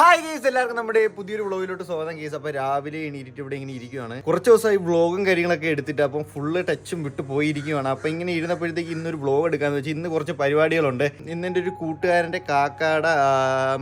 Hi guys എല്ലാവർക്കും നമ്മുടെ പുതിയൊരു വ്ളോഗിലോട്ട് സ്വാഗതം ഗേസ് അപ്പൊ രാവിലെ എണീറ്റിട്ട് ഇവിടെ ഇങ്ങനെ ഇരിക്കുവാണ്. കുറച്ച് ദിവസമായി വ്ളോഗും കാര്യങ്ങളൊക്കെ എടുത്തിട്ട് അപ്പം ഫുള്ള് ടച്ചും വിട്ട് പോയിരിക്കുവാണ്. അപ്പൊ ഇങ്ങനെ ഇരുന്നപ്പോഴത്തേക്ക് ഇന്നൊരു വ്ളോഗ് എടുക്കാന്ന് വെച്ചാൽ ഇന്ന് കുറച്ച് പരിപാടികളുണ്ട്. ഇന്ന് എന്റെ ഒരു കൂട്ടുകാരന്റെ കാക്കയുടെ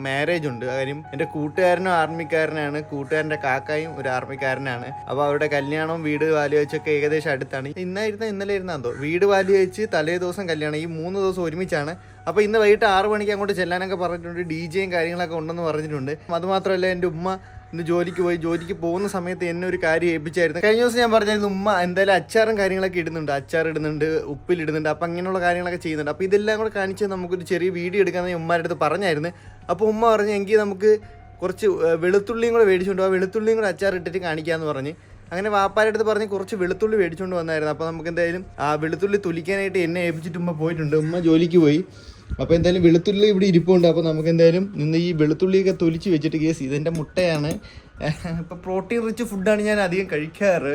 മാരേജ് ഉണ്ട്. കാര്യം എന്റെ കൂട്ടുകാരനും ആർമിക്കാരനാണ്. കൂട്ടുകാരന്റെ കാക്കായും ഒരു ആർമിക്കാരനാണ്. അപ്പോൾ അവരുടെ കല്യാണവും വീട് വാലി വെച്ചൊക്കെ ഏകദേശം അടുത്താണ്. ഇന്നായിരുന്ന ഇന്നലെ ഇരുന്നാന്തോ വീട് വാലി വെച്ച് തലേ ദിവസം കല്യാണം. ഈ മൂന്ന് ദിവസം ഒരുമിച്ചാണ് അപ്പോൾ ഇന്ന് വൈകിട്ട് ആറ് മണിക്ക് അങ്ങോട്ട് ചെല്ലാനൊക്കെ പറഞ്ഞിട്ടുണ്ട്. ഡി ജെയും കാര്യങ്ങളൊക്കെ ഉണ്ടെന്ന് പറഞ്ഞിട്ടുണ്ട്. അതുമാത്രമല്ല എന്റെ ഉമ്മ ഇന്ന് ജോലിക്ക് പോയി. ജോലിക്ക് പോകുന്ന സമയത്ത് എന്നെ ഒരു കാര്യം ഏൽപ്പിച്ചായിരുന്നു. കഴിഞ്ഞ ദിവസം ഞാൻ പറഞ്ഞായിരുന്നു ഉമ്മ എന്തായാലും അച്ചാറും കാര്യങ്ങളൊക്കെ ഇടുന്നുണ്ട്. അച്ചാർ ഇടുന്നുണ്ട് ഉപ്പിലിടുന്നുണ്ട് അപ്പം അങ്ങനെയുള്ള കാര്യങ്ങളൊക്കെ ചെയ്യുന്നുണ്ട്. അപ്പോൾ ഇതെല്ലാം കൂടെ കാണിച്ച് നമുക്കൊരു ചെറിയ വീഡിയോ എടുക്കാമെന്ന് ഉമ്മാരുടെ അടുത്ത് പറഞ്ഞായിരുന്നു. അപ്പോൾ ഉമ്മ പറഞ്ഞു എങ്കിൽ നമുക്ക് കുറച്ച് വെളുത്തുള്ളിയും കൂടെ മേടിച്ചുകൊണ്ട് ആ വെളുത്തുള്ളിയും കൂടെ അച്ചാർ ഇട്ടിട്ട് കാണിക്കാമെന്ന് പറഞ്ഞ്. അങ്ങനെ വാപ്പാരുടെ അടുത്ത് പറഞ്ഞ് കുറച്ച് വെളുത്തുള്ളി മേടിച്ചുകൊണ്ട് വന്നായിരുന്നു അപ്പോൾ നമുക്ക് എന്തായാലും ആ വെളുത്തുള്ളി തുലിക്കാനായിട്ട് എന്നെ ഏൽപ്പിച്ചിട്ട് ഉമ്മ പോയിട്ടുണ്ട്. ഉമ്മ ജോലിക്ക് പോയി. അപ്പോൾ എന്തായാലും വെളുത്തുള്ളി ഇവിടെ ഇരിപ്പുണ്ട്. അപ്പോൾ നമുക്ക് എന്തായാലും നിന്ന് ഈ വെളുത്തുള്ളിയൊക്കെ തൊലിച്ച് വെച്ചിട്ട് കേസ് ഇതെന്റെ മുട്ടയാണ്. ഇപ്പോൾ പ്രോട്ടീൻ റിച്ച് ഫുഡാണ് ഞാൻ അധികം കഴിക്കാറ്.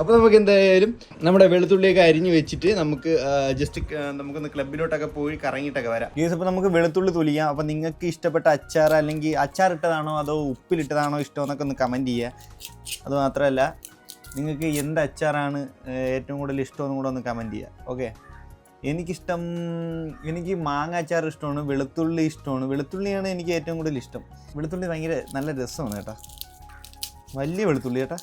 അപ്പോൾ നമുക്ക് എന്തായാലും നമ്മുടെ വെളുത്തുള്ളിയൊക്കെ അരിഞ്ഞു വെച്ചിട്ട് നമുക്ക് ജസ്റ്റ് നമുക്കൊന്ന് ക്ലബിലോട്ടൊക്കെ പോയി കറങ്ങിയിട്ടൊക്കെ വരാം. കേസ് അപ്പോൾ നമുക്ക് വെളുത്തുള്ളി തൊലിക്കാം അപ്പോൾ നിങ്ങൾക്ക് ഇഷ്ടപ്പെട്ട അച്ചാർ അല്ലെങ്കിൽ അച്ചാർ ഇട്ടതാണോ അതോ ഉപ്പിലിട്ടതാണോ ഇഷ്ടം എന്നൊക്കെ ഒന്ന് കമന്റ് ചെയ്യുക. അത് മാത്രമല്ല നിങ്ങൾക്ക് എന്ത് അച്ചാറാണ് ഏറ്റവും കൂടുതൽ ഇഷ്ടമെന്നും കൂടെ ഒന്ന് കമന്റ് ചെയ്യുക. ഓക്കെ എനിക്കിഷ്ടം എനിക്ക് മാങ്ങ അച്ചാർ ഇഷ്ടമാണ് വെളുത്തുള്ളി ഇഷ്ടമാണ്. വെളുത്തുള്ളിയാണ് എനിക്ക് ഏറ്റവും കൂടുതൽ ഇഷ്ടം. വെളുത്തുള്ളി ഭയങ്കര നല്ല രസമാണ് ചേട്ടാ വലിയ വെളുത്തുള്ളി ചേട്ടാ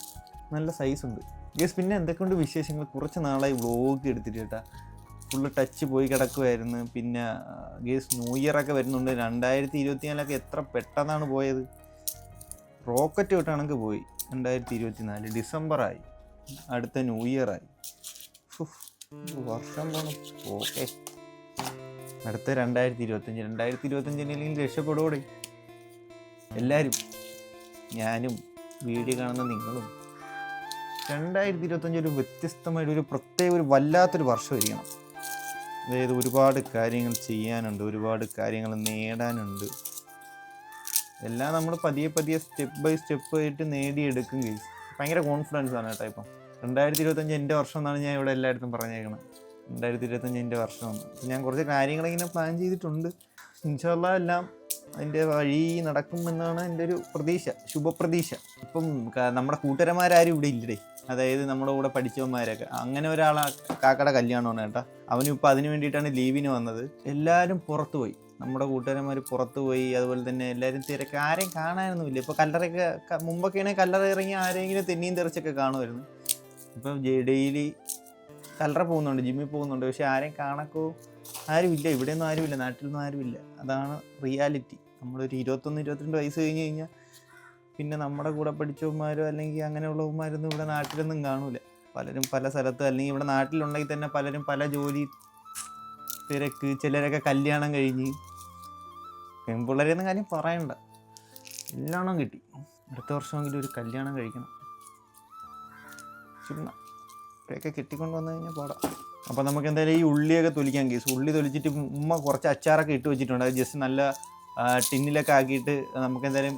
നല്ല സൈസ് ഉണ്ട്. ഗസ് പിന്നെ എന്തൊക്കെയുണ്ട് വിശേഷങ്ങൾ കുറച്ച് നാളായി വ്ലോഗ് എടുത്തിട്ട് ചേട്ടാ ഫുള്ള് ടച്ച് പോയി കിടക്കുമായിരുന്നു പിന്നെ ഗേസ് ന്യൂ ഇയർ ഒക്കെ വരുന്നുണ്ട്. രണ്ടായിരത്തി ഇരുപത്തിനാലൊക്കെ എത്ര പെട്ടെന്നാണ് പോയത്. റോക്കറ്റ് വിട്ടാണെങ്കിൽ പോയി. രണ്ടായിരത്തി ഇരുപത്തി നാല് ഡിസംബറായി അടുത്ത ന്യൂ ഇയറായി വർഷം ഓക്കെ. അടുത്ത രണ്ടായിരത്തി ഇരുപത്തഞ്ച് രണ്ടായിരത്തി ഇരുപത്തഞ്ചിനെങ്കിലും രക്ഷപ്പെടുകൂടെ എല്ലാവരും ഞാനും വീഡിയോ കാണുന്ന നിങ്ങളും രണ്ടായിരത്തി ഇരുപത്തഞ്ച് ഒരു വ്യത്യസ്തമായിട്ട് ഒരു പ്രത്യേക ഒരു വല്ലാത്തൊരു വർഷമായിരിക്കണം അതായത് ഒരുപാട് കാര്യങ്ങൾ ചെയ്യാനുണ്ട് ഒരുപാട് കാര്യങ്ങൾ നേടാനുണ്ട്. എല്ലാം നമ്മൾ പതിയെ പതിയെ സ്റ്റെപ്പ് ബൈ സ്റ്റെപ്പ് ആയിട്ട് നേടിയെടുക്കും ഗൈസ് ഭയങ്കര കോൺഫിഡൻസ് ആണ് കേട്ടോ ഇപ്പം. രണ്ടായിരത്തി ഇരുപത്തഞ്ച് എന്റെ വർഷം എന്നാണ് ഞാൻ ഇവിടെ എല്ലായിടത്തും പറഞ്ഞേക്കുന്നത് രണ്ടായിരത്തി ഇരുപത്തഞ്ച് എന്റെ വർഷമാണ് ഞാൻ കുറച്ച് കാര്യങ്ങളിങ്ങനെ പ്ലാൻ ചെയ്തിട്ടുണ്ട്. ഇൻഷാല്ല എല്ലാം അതിന്റെ വഴി നടക്കുമെന്നാണ് എന്റെ ഒരു പ്രതീക്ഷ ശുഭപ്രതീക്ഷ. ഇപ്പം നമ്മുടെ കൂട്ടുകാരന്മാരാരും ഇവിടെ ഇല്ലടേ. അതായത് നമ്മുടെ കൂടെ പഠിച്ചവന്മാരൊക്കെ. അങ്ങനെ ഒരാളെ കാക്കയുടെ കല്യാണമാണ് കേട്ടോ. അവനും ഇപ്പം അതിന് വേണ്ടിയിട്ടാണ് ലീവിന് വന്നത്. എല്ലാവരും പുറത്തു പോയി. നമ്മുടെ കൂട്ടുകാരന്മാർ പുറത്തു പോയി. അതുപോലെ തന്നെ എല്ലാവരും തിരക്ക്. ആരെയും കാണാനൊന്നുമില്ല. ഇപ്പോൾ കല്ലറയൊക്കെ മുമ്പൊക്കെയാണെങ്കിൽ കല്ലറ ഇറങ്ങി ആരെങ്കിലും തെന്നിയും തെറിച്ചൊക്കെ കാണുമായിരുന്നു. ഇപ്പം ഡെയിലി കലറ പോകുന്നുണ്ട് ജിമ്മിൽ പോകുന്നുണ്ട്. പക്ഷെ ആരെയും കാണക്കോ? ആരുമില്ല. ഇവിടെയൊന്നും ആരുമില്ല. നാട്ടിലൊന്നും ആരുമില്ല. അതാണ് റിയാലിറ്റി. നമ്മളൊരു ഇരുപത്തൊന്ന് ഇരുപത്തിരണ്ട് വയസ്സ് കഴിഞ്ഞ് കഴിഞ്ഞാൽ പിന്നെ നമ്മുടെ കൂടെ പഠിച്ചവന്മാരോ അല്ലെങ്കിൽ അങ്ങനെയുള്ളവന്മാരൊന്നും ഇവിടെ നാട്ടിലൊന്നും കാണൂല. പലരും പല സ്ഥലത്ത് അല്ലെങ്കിൽ ഇവിടെ നാട്ടിലുണ്ടെങ്കിൽ തന്നെ പലരും പല ജോലി തിരക്ക് ചിലരൊക്കെ കല്യാണം കഴിഞ്ഞ് പെൺപിള്ളേരെന്ന് കാര്യം പറയണ്ട. എല്ലാണോ കിട്ടി. അടുത്ത വർഷമെങ്കിലും ഒരു കല്യാണം കഴിക്കണം. ചുമ്മാ ഇവരെയൊക്കെ കിട്ടിക്കൊണ്ട് വന്നു കഴിഞ്ഞാൽ പാടാം. അപ്പോൾ നമുക്ക് എന്തായാലും ഈ ഉള്ളിയൊക്കെ തൊലിക്കാൻ കേസ് ഉള്ളി തൊലിച്ചിട്ട് ഉമ്മ കുറച്ച് അച്ചാറൊക്കെ ഇട്ട് വെച്ചിട്ടുണ്ട്. അത് ജസ്റ്റ് നല്ല ടിന്നിലൊക്കെ ആക്കിയിട്ട് നമുക്ക് എന്തായാലും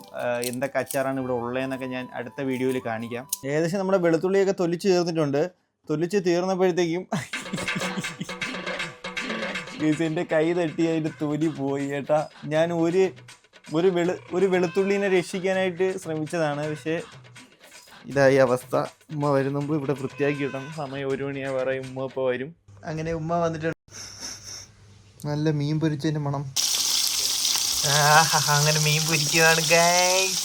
എന്തൊക്കെ അച്ചാറാണ് ഇവിടെ ഉള്ളതെന്നൊക്കെ ഞാൻ അടുത്ത വീഡിയോയിൽ കാണിക്കാം. ഏകദേശം നമ്മുടെ വെളുത്തുള്ളിയൊക്കെ തൊലിച്ച് തീർന്നിട്ടുണ്ട്. തൊലിച്ച് തീർന്നപ്പോഴത്തേക്കും എന്റെ കൈ തട്ടി അതിന്റെ തൊലി പോയി കേട്ടാ. ഞാൻ ഒരു ഒരു വെളു ഒരു വെളുത്തുള്ളിനെ രക്ഷിക്കാനായിട്ട് ശ്രമിച്ചതാണ്. പക്ഷേ ഇതായി അവസ്ഥ. ഉമ്മ വരുന്ന മുമ്പ് ഇവിടെ വൃത്തിയാക്കി ഇടണം. സമയം ഒരു മണിയാ പറയും. ഉമ്മ ഇപ്പോൾ വരും. അങ്ങനെ ഉമ്മ വന്നിട്ടുണ്ട് നല്ല മീൻ പൊരിച്ചതിന്റെ മണം. ആഹാ, അങ്ങനെ മീൻ പൊരിക്കുകയാണ് ഗൈസ്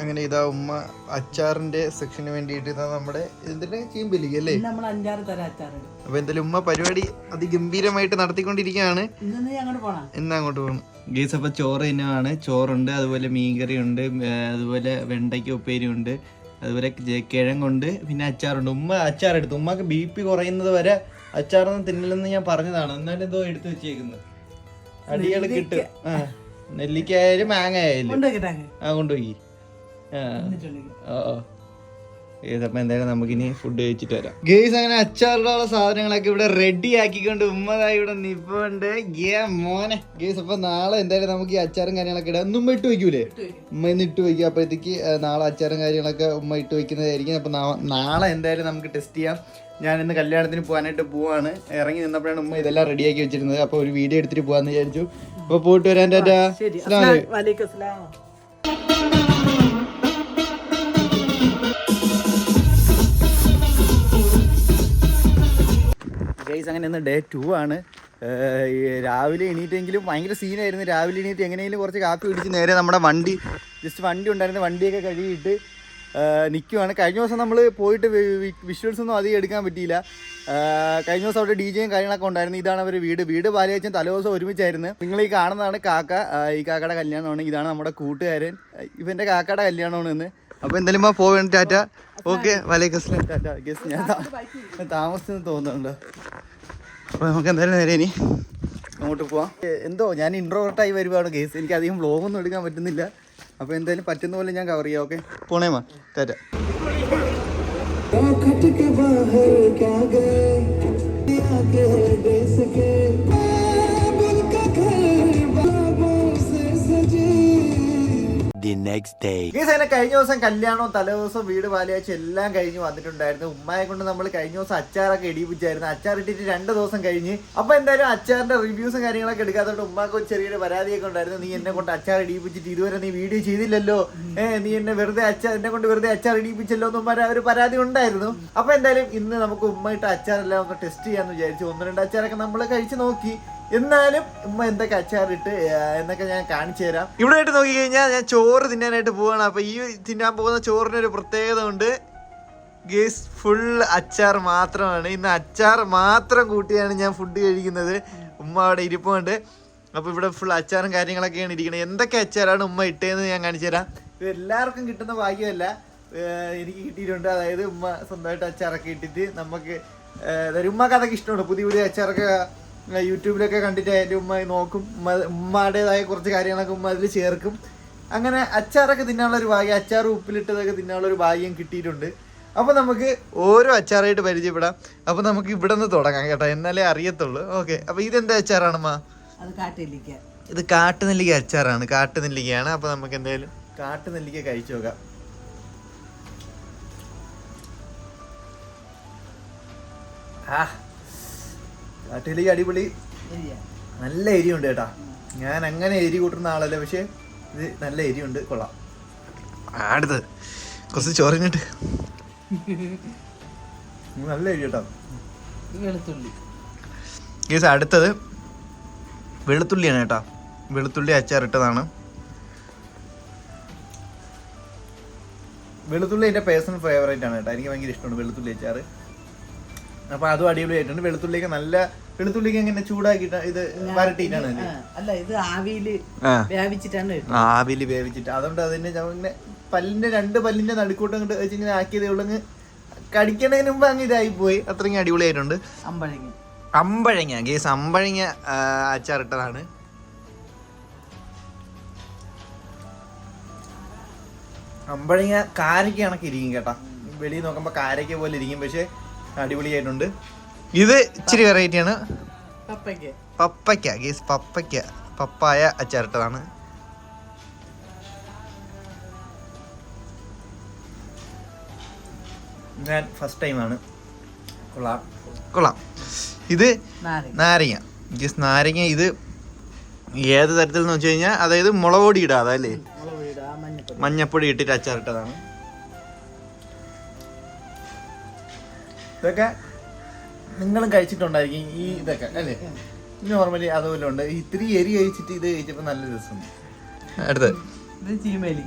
അങ്ങനെ ഇതാ ഉമ്മ അച്ചാറിന്റെ സെക്ഷന് വേണ്ടിയിട്ട് ഇതാ നമ്മുടെ ഇതിന്റെ ചീമ്പലിക്ക് അല്ലേ? നമ്മൾ അഞ്ചാറ് തരം അച്ചാറുണ്ട്. അപ്പൊ എന്തായാലും ഉമ്മ പരിപാടി അതിഗംഭീരമായിട്ട് നടത്തിക്കൊണ്ടിരിക്കുകയാണ്. ഇന്ന് അങ്ങോട്ട് പോണം? എന്നാ അങ്ങോട്ട് പോകണം ഗീസ് അപ്പൊ ചോറ് തന്നെയാണ് ചോറുണ്ട് അതുപോലെ മീൻകറി ഉണ്ട് അതുപോലെ വെണ്ടയ്ക്ക ഉപ്പേരി ഉണ്ട് അതുപോലെ ജെ- കിഴങ്ങുണ്ട് പിന്നെ അച്ചാറുണ്ട്. ഉമ്മ അച്ചാർ എടുത്തു ഉമ്മക്ക് ബി പി കുറയുന്നത് വരെ അച്ചാറൊന്നും തിന്നില്ലെന്ന് ഞാൻ പറഞ്ഞതാണ്. എന്നാലും എന്തോ എടുത്തു വെച്ചേക്കുന്നത് അടികൾ കിട്ടും. ആ നെല്ലിക്ക ആയാലും മാങ്ങ ആയാലും ആ കൊണ്ടുപോയി. ആ. ഓ. ഏതപ്പോ എന്തായാലും നമുക്കിനി ഫുഡ് കഴിച്ചിട്ട് വരാം. ഗേസ് അങ്ങനെ അച്ചാറിലുള്ള സാധനങ്ങളൊക്കെ ഇവിടെ റെഡി ആക്കിക്കൊണ്ട് ഉമ്മതായി ഇവിടെ നിപ്പുണ്ട്. ഗേ മോനെ. ഗേസ് അപ്പൊ നാളെ എന്തായാലും നമുക്ക് ഈ അച്ചാറും കാര്യങ്ങളൊക്കെ ഇടാം. ഉമ്മ ഇട്ട് വെക്കൂലേ ഉമ്മ ഇന്ന് ഇട്ട് വെക്കുക അപ്പോഴത്തേക്ക് നാളെ അച്ചാറും കാര്യങ്ങളൊക്കെ ഉമ്മ ഇട്ട് വെക്കുന്നതായിരിക്കും അപ്പൊ നാളെ എന്തായാലും നമുക്ക് ടെസ്റ്റ് ചെയ്യാം. ഞാൻ ഇന്ന് കല്യാണത്തിന് പോകാനായിട്ട് പോവാണ്. ഇറങ്ങി നിന്നപ്പോഴാണ് ഉമ്മ ഇതെല്ലാം റെഡിയാക്കി വെച്ചിരുന്നത്. അപ്പോൾ ഒരു വീഡിയോ എടുത്തിട്ട് പോവാന്ന് വിചാരിച്ചു. അപ്പൊ പോയിട്ട് വരാൻ ടാറ്റാ. ഗൈസ് അങ്ങനെ ഇന്ന് ഡേ ടു ആണ്. രാവിലെ എണീറ്റെങ്കിലും ഭയങ്കര സീനായിരുന്നു രാവിലെ എണീറ്റ് എങ്ങനെയെങ്കിലും കുറച്ച് കാപ്പി പിടിച്ച് നേരെ നമ്മുടെ വണ്ടി ജസ്റ്റ് വണ്ടി ഉണ്ടായിരുന്നു വണ്ടിയൊക്കെ കഴുകിയിട്ട് നിൽക്കുവാണ് കഴിഞ്ഞ ദിവസം നമ്മൾ പോയിട്ട് വിഷ്വൽസ് ഒന്നും അധികം എടുക്കാൻ പറ്റിയില്ല. കഴിഞ്ഞ ദിവസം അവിടെ ഡി ജെയും കാര്യങ്ങളൊക്കെ ഉണ്ടായിരുന്നു. ഇതാണ് അവർ വീട്. വീട് പാലിയച്ചും തലേദിവസം ഒരുമിച്ചായിരുന്നു. നിങ്ങൾ ഈ കാണുന്നതാണ് കാക്ക. ഈ കാക്കയുടെ കല്യാണമാണ്. ഇതാണ് നമ്മുടെ കൂട്ടുകാരൻ. ഇവന്റെ കാക്കയുടെ കല്യാണമാണ് ഇന്ന്. അപ്പോൾ എന്തായാലും ആ പോവേണ്ട ടാറ്റ. ഓക്കെ വലൈക്കസ്ലാം ടാറ്റ ഗസ് ഞാൻ താമസിച്ചെന്ന് തോന്നുന്നുണ്ട്. അപ്പോൾ നമുക്ക് എന്തായാലും നേരെ ഇനി അങ്ങോട്ട് പോവാം. എന്തോ ഞാൻ ഇൻട്രോവേർട്ടായി വരുവാണ് കേസ് എനിക്ക് അധികം വ്ലോഗൊന്നും എടുക്കാൻ പറ്റുന്നില്ല. അപ്പോൾ എന്തായാലും പറ്റുന്ന പോലെ ഞാൻ കവർ ചെയ്യാം ഓക്കെ? പോണേമാ ടാറ്റ. Next day. ഗേസ് അങ്ങനെ കഴിഞ്ഞ ദിവസം കല്യാണവും തലേദിവസം വീട് പാലിയാഴ്ച എല്ലാം കഴിഞ്ഞ് വന്നിട്ടുണ്ടായിരുന്നു. ഉമ്മയെ കൊണ്ട് നമ്മൾ കഴിഞ്ഞ ദിവസം അച്ചാറൊക്കെ ഇടിപ്പിച്ചായിരുന്നു അച്ചാർ ഇട്ടിട്ട് രണ്ട് ദിവസം കഴിഞ്ഞ് അപ്പൊ എന്തായാലും അച്ചാറിന്റെ റിവ്യൂസും കാര്യങ്ങളൊക്കെ എടുക്കാത്തോണ്ട് ഉമ്മാക്ക് ഒരു ചെറിയൊരു പരാതിയൊക്കെ ഉണ്ടായിരുന്നു. നീ എന്നെ കൊണ്ട് അച്ചാർ ഇടിപ്പിച്ചിട്ട് ഇതുവരെ നീ വീഡിയോ ചെയ്തില്ലല്ലോ. ഏഹ് നീ എന്നെ വെറുതെ അച്ചാർ എന്നെ കൊണ്ട് വെറുതെ അച്ചാർ ഇടിപ്പിച്ചല്ലോ എന്നും ഒരു പരാതി ഉണ്ടായിരുന്നു. അപ്പൊ എന്തായാലും ഇന്ന് നമുക്ക് ഉമ്മ ഇട്ട അച്ചാറെല്ലാം ഒന്ന് ടെസ്റ്റ് ചെയ്യാന്ന് വിചാരിച്ചു ഒന്ന് രണ്ട് അച്ചാറൊക്കെ നമ്മൾ കഴിച്ചു നോക്കി. എന്നാലും ഉമ്മ എന്തൊക്കെ അച്ചാറിട്ട് എന്നൊക്കെ ഞാൻ കാണിച്ചു തരാം. ഇവിടെ ആയിട്ട് നോക്കി കഴിഞ്ഞാൽ ഞാൻ ചോറ് തിന്നാനായിട്ട് പോവാണ്. അപ്പൊ ഈ തിന്നാൻ പോകുന്ന ചോറിനൊരു പ്രത്യേകത ഉണ്ട്. ഗേസ് ഫുൾ അച്ചാർ മാത്രമാണ്. ഇന്ന് അച്ചാർ മാത്രം കൂട്ടിയാണ് ഞാൻ ഫുഡ് കഴിക്കുന്നത്. ഉമ്മ അവിടെ ഇരിപ്പുണ്ട്. അപ്പൊ ഇവിടെ ഫുൾ അച്ചാറും കാര്യങ്ങളൊക്കെയാണ് ഇരിക്കുന്നത് എന്തൊക്കെ അച്ചാറാണ് ഉമ്മ ഇട്ടതെന്ന് ഞാൻ കാണിച്ചു തരാം. ഇത് എല്ലാവർക്കും കിട്ടുന്ന ഭാഗ്യമല്ല. എനിക്ക് കിട്ടിയിട്ടുണ്ട്. അതായത് ഉമ്മ സ്വന്തമായിട്ട് അച്ചാറൊക്കെ ഇട്ടിട്ട് നമുക്ക് ഉമ്മക്ക് അതൊക്കെ ഇഷ്ടമുണ്ട് പുതിയ പുതിയ അച്ചാറൊക്കെ യൂട്യൂബിലൊക്കെ കണ്ടിട്ട് അതിന്റെ ഉമ്മ നോക്കും ഉമ്മ ഉമ്മയുടേതായ കുറച്ച് കാര്യങ്ങളൊക്കെ ഉമ്മ അതിൽ ചേർക്കും. അങ്ങനെ അച്ചാറൊക്കെ തിന്നാനുള്ള ഒരു ഭാഗ്യം അച്ചാർ ഉപ്പിലിട്ടതൊക്കെ തിന്നാനുള്ള ഒരു ഭാഗ്യം കിട്ടിയിട്ടുണ്ട്. അപ്പോൾ നമുക്ക് ഓരോ അച്ചാറായിട്ട് പരിചയപ്പെടാം. അപ്പോൾ നമുക്ക് ഇവിടെ നിന്ന് തുടങ്ങാം കേട്ടോ എന്നാലേ അറിയത്തുള്ളൂ. ഓക്കെ അപ്പോൾ ഇതെന്താ അച്ചാറാണമ്മ? ഇത് കാട്ടുനെല്ലിക്ക അച്ചാറാണ് കാട്ടുനെല്ലിക്കയാണ്. അപ്പോൾ നമുക്ക് എന്തായാലും കാട്ടുനെല്ലിക്ക കഴിച്ചു നോക്കാം. ആ കാട്ടുനെല്ലിക്ക അടിപൊളി. നല്ല എരിയുണ്ട് കേട്ടാ. ഞാൻ അങ്ങനെ എരി കൂട്ടുന്ന ആളല്ല പക്ഷെ ഇത് നല്ല എരിയുണ്ട് കൊള്ളാം. അടുത്ത്. കുറച്ച് ചോറിഞ്ഞിട്ട് നല്ല എരി കേട്ടോ. അടുത്തത് വെളുത്തുള്ളിയാണ് കേട്ടോ. വെളുത്തുള്ളി അച്ചാറിട്ടതാണ് വെളുത്തുള്ളി എന്റെ പേഴ്സണൽ ഫേവറേറ്റ് ആണ് കേട്ടോ. എനിക്ക് ഭയങ്കര ഇഷ്ടമാണ് വെളുത്തുള്ളി അച്ചാറ്. അപ്പോൾ അതും അടിപൊളിയായിട്ടുണ്ട്. വെളുത്തുള്ളിക്ക് നല്ല വെളുത്തുള്ളിക്ക് എങ്ങനെ ചൂടാക്കിട്ട് ഇത് വരട്ടിയിട്ടാണ് അല്ല ഇത് ആവിയിൽ വേവിച്ചിട്ടാണ് ആവിയിൽ വേവിച്ചിട്ട്. അതുകൊണ്ട് അതിന്റെ ഞാൻ ഇങ്ങനെ പല്ലിന്റെ രണ്ട് പല്ലിന്റെ നടുക്കൂട്ടം ഇങ്ങോട്ട് വെച്ച് ഇങ്ങനെ ആക്കിയതേ ഉള്ളൂ. അങ്ങ് കടിക്കണതിന് മുമ്പ് അങ്ങ് ഇതായി പോയി. അത്രയും അടിപൊളിയായിട്ടുണ്ട്. അമ്പഴങ്ങ. അമ്പഴങ്ങ. ഗേസ് അമ്പഴങ്ങ അച്ചാറിട്ടതാണ്. അമ്പഴങ്ങ കാരയ്ക്ക് കണക്കിരിക്കും കേട്ടാ. വെളിയിൽ നോക്കുമ്പോൾ കാരക്ക പോലെ ഇരിക്കും. പക്ഷെ അടിപൊളിയായിട്ടുണ്ട്. ഇത് ഇച്ചിരി വെറൈറ്റിയാണ് പപ്പയ്ക്ക്. പപ്പയ്ക്ക ഗീസ് പപ്പയ്ക്ക. പപ്പായ അച്ചാറിട്ടതാണ്. ഞാൻ ഫസ്റ്റ് ടൈമാണ് കൊള്ളാം. കൊള്ളാം. ഇത് നാരങ്ങ. ഗീസ് നാരങ്ങ ഇത് ഏത് തരത്തിൽ എന്ന് വെച്ച് കഴിഞ്ഞാൽ അതായത് മുളക് പൊടി ഇടാതെ അല്ലേ? മഞ്ഞപ്പൊടി. മഞ്ഞപ്പൊടി ഇട്ടിട്ട് അച്ചാറിട്ടതാണ്. ഇതൊക്കെ നിങ്ങളും കഴിച്ചിട്ടുണ്ടായിരിക്കും ഈ ഇതൊക്കെ അല്ലേ? നോർമലി അതുപോലെ ഉണ്ട്. ഇത്തിരി എരി കഴിച്ചിട്ട് ഇത് കഴിച്ചപ്പോൾ നല്ല രസമുണ്ട്. അടുത്തത് ഇത്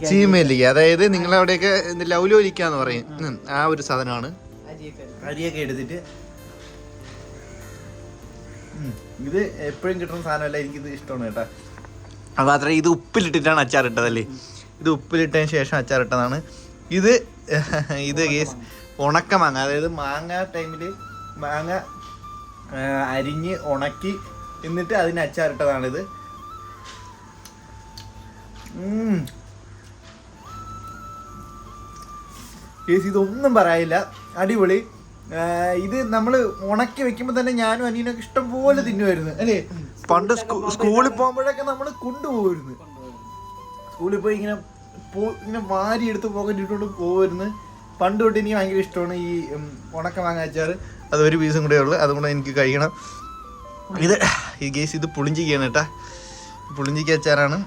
ചീമേലിക്ക അതായത് നിങ്ങളവിടെയൊക്കെ ലൗലോലിക്ക എന്ന് പറയും. ആ. ഒരു സാധനമാണ്. അരിയൊക്കെ. എടുത്തിട്ട്. ഇത് എപ്പോഴും കിട്ടുന്ന സാധനമല്ല എനിക്കിത് ഇഷ്ടമാണ് കേട്ടോ. അത് മാത്രമേ ഇത് ഉപ്പിലിട്ടിട്ടാണ് അച്ചാറിട്ടതല്ലേ ഇത് ഉപ്പിലിട്ടതിന് ശേഷം അച്ചാറിട്ടതാണ് ഇത് ഇത് കേസ് ഉണക്ക മാങ്ങ അതായത് മാങ്ങ ടൈമിൽ മാങ്ങ അരിഞ്ഞ് ഉണക്കി എന്നിട്ട് അതിന് അച്ചാറിട്ടതാണിത്. ചേച്ചി ഇതൊന്നും പറയില്ല അടിപൊളി. ഇത് നമ്മൾ ഉണക്കി വെക്കുമ്പോൾ തന്നെ ഞാനും അനിയനൊക്കെ ഇഷ്ടം പോലെ തിന്നുമായിരുന്നു അല്ലേ? പണ്ട് സ്കൂളിൽ പോകുമ്പോഴൊക്കെ നമ്മൾ കൊണ്ടുപോകുമായിരുന്നു സ്കൂളിൽ പോയി ഇങ്ങനെ പോ ഇങ്ങനെ വാരി എടുത്ത് പോക്കറ്റ് ഇട്ടുകൊണ്ട് പോകുമായിരുന്നു പണ്ട് തൊട്ട് എനിക്ക് ഭയങ്കര ഇഷ്ടമാണ് ഈ ഉണക്ക മാങ്ങ അച്ചാർ. അത് ഒരു പീസും കൂടെ ഉള്ളു. അതുകൊണ്ട് എനിക്ക് കഴിക്കണം. ഇത് ഈ ഗേസ് ഇത് പുളിഞ്ചിക്കാണ് കേട്ടാ. പുളിഞ്ചിക്ക അച്ചാറാണ്.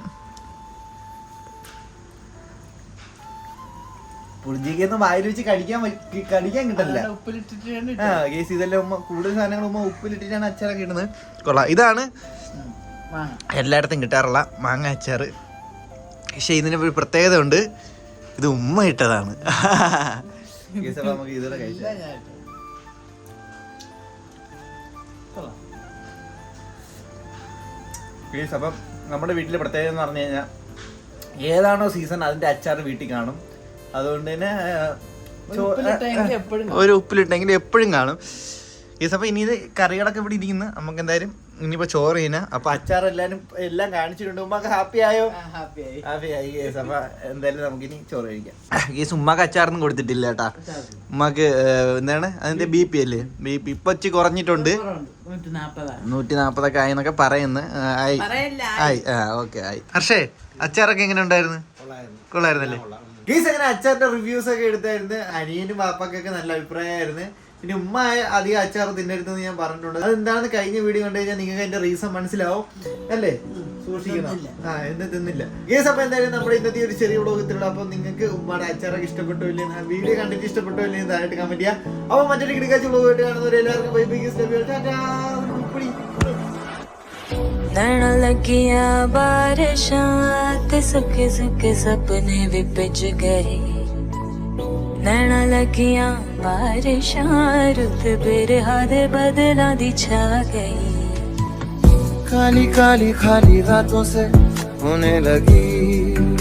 പുളിഞ്ചിക്കൊന്നും വായിൽ വെച്ച് കടിക്കാൻ കടിക്കാൻ കിട്ടില്ല ആ ഗേസ് ഇതെല്ലാം ഉമ്മ കൂടുതൽ സാധനങ്ങൾ ഉമ്മ ഉപ്പിലിട്ടിട്ടാണ് അച്ചാറൊക്കെ ഇടുന്നത്. കൊള്ളാം. ഇതാണ് എല്ലായിടത്തും കിട്ടാറുള്ള മാങ്ങ അച്ചാറ്. പക്ഷേ ഇതിന് ഒരു പ്രത്യേകത ഉണ്ട് ഇത് ഉമ്മ ഇട്ടതാണ്. അപ്പം നമ്മുടെ വീട്ടിലെ പ്രത്യേകത എന്ന് പറഞ്ഞു കഴിഞ്ഞാൽ ഏതാണോ സീസൺ അതിന്റെ അച്ചാർ വീട്ടിൽ കാണും. അതുകൊണ്ട് തന്നെ ഒരു ഉപ്പിലിട്ടെങ്കിൽ എപ്പോഴും കാണും. ഈ അപ്പം ഇനി ഇത് കറികളൊക്കെ ഇവിടെ ഇരിക്കുന്ന. നമുക്ക് എന്തായാലും ഇനിയിപ്പോ ചോറ് ചെയ്യുന്ന. അപ്പൊ അച്ചാർ എല്ലാരും എല്ലാം കാണിച്ചിട്ടുണ്ട്. ഉമ്മക്ക് ഹാപ്പി ആയോ? ഹാപ്പി ആയി. ഹാപ്പി ആയി ഈ അപ്പൊ എന്തായാലും നമുക്കിനി ചോറ് കഴിക്കാം. ഈ ഉമ്മക്ക് അച്ചാറൊന്നും കൊടുത്തിട്ടില്ല കേട്ടാ. ഉമ്മക്ക് എന്താണ്? അതിന്റെ ബി പി അല്ലേ? ബി പി ഇപ്പൊ ഇച്ചി കുറഞ്ഞിട്ടുണ്ട്. നൂറ്റി നാപ്പതാ നാപ്പതൊക്കെ ആയി എന്നൊക്കെ പറയുന്നു. ആയി. പറയല്ല. ആയി. ആ ഓക്കെ ആയി. ഹർഷേ അച്ചാറൊക്കെ എങ്ങനെ ഉണ്ടായിരുന്നു? കൊള്ളായിരുന്നല്ലേ? ഗീസ് അങ്ങനെ അച്ചാറിന്റെ റിവ്യൂസ് ഒക്കെ എടുത്തായിരുന്നു. അനിയനും പാപ്പക്കൊക്കെ നല്ല അഭിപ്രായമായിരുന്നു. പിന്നെ ഉമ്മ അധികം അച്ചാർ തിന്നരുതെന്ന് ഞാൻ പറഞ്ഞിട്ടുണ്ട് അതെന്താണെന്ന് കഴിഞ്ഞ വീഡിയോ കണ്ടു കഴിഞ്ഞാൽ നിങ്ങൾക്ക് അതിന്റെ റീസൺ മനസ്സിലാവും അല്ലേ സൂക്ഷിക്കണം ആ എന്ന് തിന്നില്ല ഗേസ് അപ്പൊ എന്തായാലും നമ്മുടെ ഇന്നത്തെ ഒരു ചെറിയ വ്ളോഗ് ഇത്രയുള്ളൂ അപ്പൊ നിങ്ങൾക്ക് ഉമ്മയുടെ അച്ചാറൊക്കെ ഇഷ്ടപ്പെട്ടോ ഇല്ലേ വീഡിയോ കണ്ടിട്ട് ഇഷ്ടപ്പെട്ടോ ഇല്ലേ താഴായിട്ട് കമന്റ് ചെയ്യാം അപ്പൊ മറ്റൊരു കിടക്കാച്ച വ്ളോഗ് ആയിട്ട് കാണുന്നവരെ എല്ലാവർക്കും bye bye guys love you tata नैन लगिया बारिशां ते सुखे सुखे सपने भी पिज गए नैन लगिया बारिशां रुत बिरहा दे बदला दी छा गई काली काली खाली रातों से होने लगी